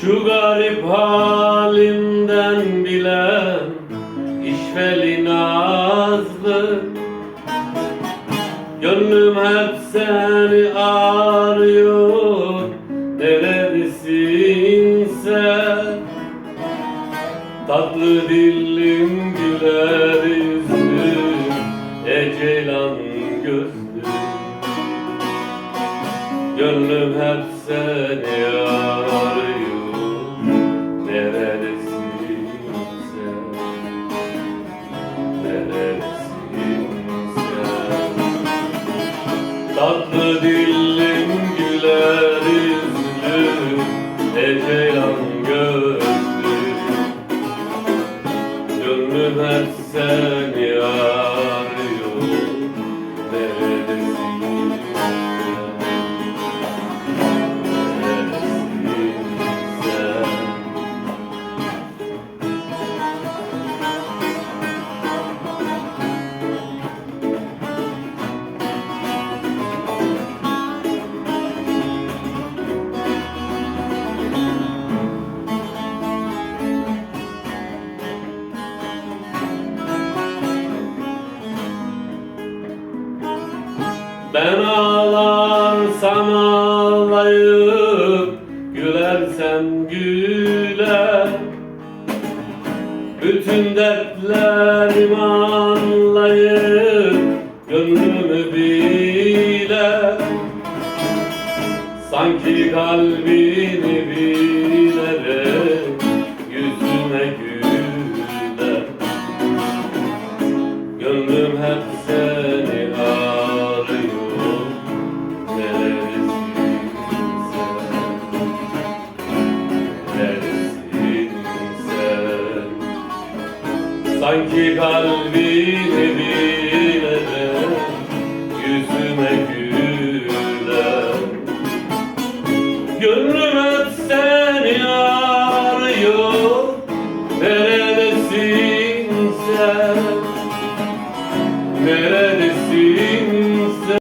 Şu garip halimden bilen işveli nazlı. Gönlüm hep seni arıyor Neredesin sen? Tatlı dillim güler yüzlüm Ecelan gözlüm Gönlüm hep seni arıyor Tatlı dillim güler yüzlüm Ecelan gözlüm Gönlüm hep seni arıyor Ben ağlarsam ağlayıp Gülersem güler. Bütün dertlerimi anlayıp Gönlümü biler. Sanki kalbini bilerek Yüzüme güler. Gönlüm hep seni Sanki kalbini bilerek yüzüme güler. Gönlüm hep seni arıyor. Neredesin sen?